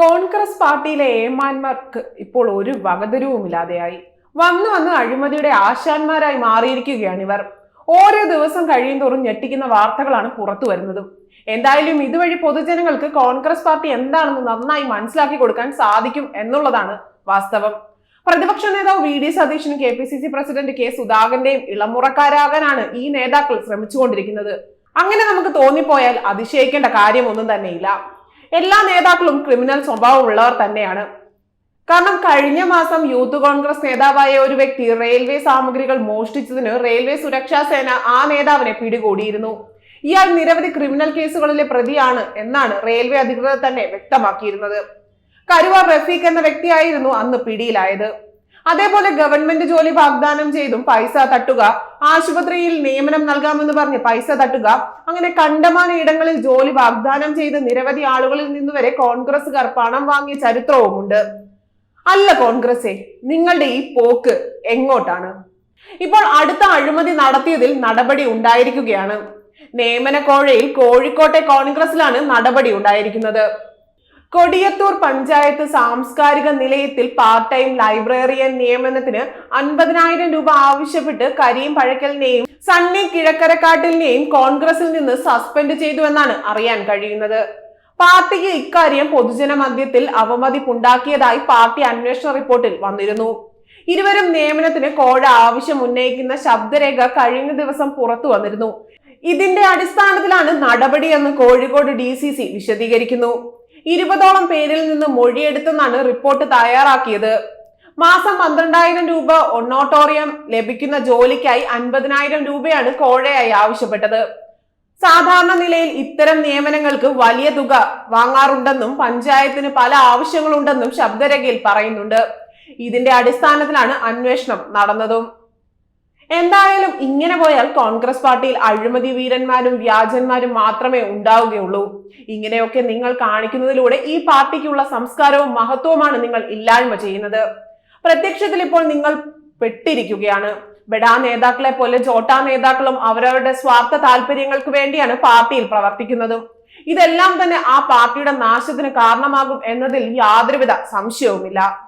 കോൺഗ്രസ് പാർട്ടിയിലെ ഏമാന്മാർക്ക് ഇപ്പോൾ ഒരു വകതിരിവുമില്ലാതെയായി. വന്നു വന്ന് അഴിമതിയുടെ ആശാന്മാരായി മാറിയിരിക്കുകയാണ് ഇവർ. ഓരോ ദിവസം കഴിയും തോറും ഞെട്ടിക്കുന്ന വാർത്തകളാണ് പുറത്തു വരുന്നതും. എന്തായാലും ഇതുവഴി പൊതുജനങ്ങൾക്ക് കോൺഗ്രസ് പാർട്ടി എന്താണെന്ന് നന്നായി മനസ്സിലാക്കി കൊടുക്കാൻ സാധിക്കും എന്നുള്ളതാണ് വാസ്തവം. പ്രതിപക്ഷ നേതാവ് വി ഡി സതീശനും K P C C president K സുധാകരന്റെയും ഇളമുറക്കാരാകാനാണ് ഈ നേതാക്കൾ ശ്രമിച്ചുകൊണ്ടിരിക്കുന്നത്. അങ്ങനെ നമുക്ക് തോന്നിപ്പോയാൽ അതിശയിക്കേണ്ട കാര്യമൊന്നും തന്നെയില്ല. എല്ലാ നേതാക്കളും ക്രിമിനൽ സ്വഭാവമുള്ളവർ തന്നെയാണ്. കാരണം കഴിഞ്ഞ മാസം യൂത്ത് കോൺഗ്രസ് നേതാവായ ഒരു വ്യക്തി റെയിൽവേ സാമഗ്രികൾ മോഷ്ടിച്ചതിന് റെയിൽവേ സുരക്ഷാ സേന ആ നേതാവിനെ പിടികൂടിയിരുന്നു. ഇയാൾ നിരവധി ക്രിമിനൽ കേസുകളിലെ പ്രതിയാണ് എന്നാണ് റെയിൽവേ അധികൃതർ തന്നെ വ്യക്തമാക്കിയിരുന്നത്. കരുവാർ റഫീഖ് എന്ന വ്യക്തിയായിരുന്നു അന്ന് പിടിയിലായത്. അതേപോലെ ഗവൺമെന്റ് ജോലി വാഗ്ദാനം ചെയ്തും പൈസ തട്ടുക ആശുപത്രിയിൽ നിയമനം നൽകാമെന്ന് പറഞ്ഞ് പൈസ തട്ടുക അങ്ങനെ കണ്ടമാന ഇടങ്ങളിൽ ജോലി വാഗ്ദാനം ചെയ്ത് നിരവധി ആളുകളിൽ നിന്ന് വരെ കോൺഗ്രസുകാർ പണം വാങ്ങിയ ചരിത്രവുമുണ്ട്. അല്ല കോൺഗ്രസേ നിങ്ങളുടെ ഈ പോക്ക് എങ്ങോട്ടാണ്? ഇപ്പോൾ അടുത്ത അഴിമതി നടത്തിയതിൽ നടപടി ഉണ്ടായിരിക്കുകയാണ്. നിയമന കോഴയിൽ കോഴിക്കോട്ടെ കോൺഗ്രസിലാണ് നടപടി ഉണ്ടായിരിക്കുന്നത്. കൊടിയത്തൂർ പഞ്ചായത്ത് സാംസ്കാരിക നിലയത്തിൽ പാർട്ട് ടൈം ലൈബ്രറിയൻ നിയമനത്തിന് അൻപതിനായിരം രൂപ ആവശ്യപ്പെട്ട് കരീം പഴക്കലിനെയും സണ്ണി കിഴക്കരക്കാട്ടിലിനെയും കോൺഗ്രസിൽ നിന്ന് സസ്പെൻഡ് ചെയ്തുവെന്നാണ് അറിയാൻ കഴിയുന്നത്. പാർട്ടിക്ക് ഇക്കാര്യം പൊതുജന മധ്യത്തിൽ അവമതിപ്പുണ്ടാക്കിയതായി പാർട്ടി അന്വേഷണ റിപ്പോർട്ടിൽ വന്നിരുന്നു. ഇരുവരും നിയമനത്തിന് കോഴ ആവശ്യം ഉന്നയിക്കുന്ന ശബ്ദരേഖ കഴിഞ്ഞ ദിവസം പുറത്തു വന്നിരുന്നു. ഇതിന്റെ അടിസ്ഥാനത്തിലാണ് നടപടിയെന്ന് കോഴിക്കോട് ഡി വിശദീകരിക്കുന്നു. ഇരുപതോളം പേരിൽ നിന്ന് മൊഴിയെടുത്തെന്നാണ് റിപ്പോർട്ട് തയ്യാറാക്കിയത്. മാസം പന്ത്രണ്ടായിരം രൂപ ഒണ്ണോട്ടോറിയം ലഭിക്കുന്ന ജോലിക്കായി അൻപതിനായിരം രൂപയാണ് കോഴയായി ആവശ്യപ്പെട്ടത്. സാധാരണ നിലയിൽ ഇത്തരം നിയമനങ്ങൾക്ക് വലിയ തുക വാങ്ങാറുണ്ടെന്നും പഞ്ചായത്തിന് പല ആവശ്യങ്ങളുണ്ടെന്നും ശബ്ദരേഖയിൽ പറയുന്നുണ്ട്. ഇതിന്റെ അടിസ്ഥാനത്തിലാണ് അന്വേഷണം നടന്നതും. എന്തായാലും ഇങ്ങനെ പോയാൽ കോൺഗ്രസ് പാർട്ടിയിൽ അഴിമതി വീരന്മാരും വ്യാജന്മാരും മാത്രമേ ഉണ്ടാവുകയുള്ളൂ. ഇങ്ങനെയൊക്കെ നിങ്ങൾ കാണിക്കുന്നതിലൂടെ ഈ പാർട്ടിക്കുള്ള സംസ്കാരവും മഹത്വവുമാണ് നിങ്ങൾ ഇല്ലായ്മ ചെയ്യുന്നത്. പ്രത്യക്ഷത്തിൽ ഇപ്പോൾ നിങ്ങൾ പെട്ടിരിക്കുകയാണ്. ബെഡാ നേതാക്കളെ പോലെ ജോട്ടാ നേതാക്കളും അവരവരുടെ സ്വാർത്ഥ താല്പര്യങ്ങൾക്ക് വേണ്ടിയാണ് പാർട്ടിയിൽ പ്രവർത്തിക്കുന്നതും. ഇതെല്ലാം തന്നെ ആ പാർട്ടിയുടെ നാശത്തിന് കാരണമാകും എന്നതിൽ യാതൊരുവിധ സംശയവുമില്ല.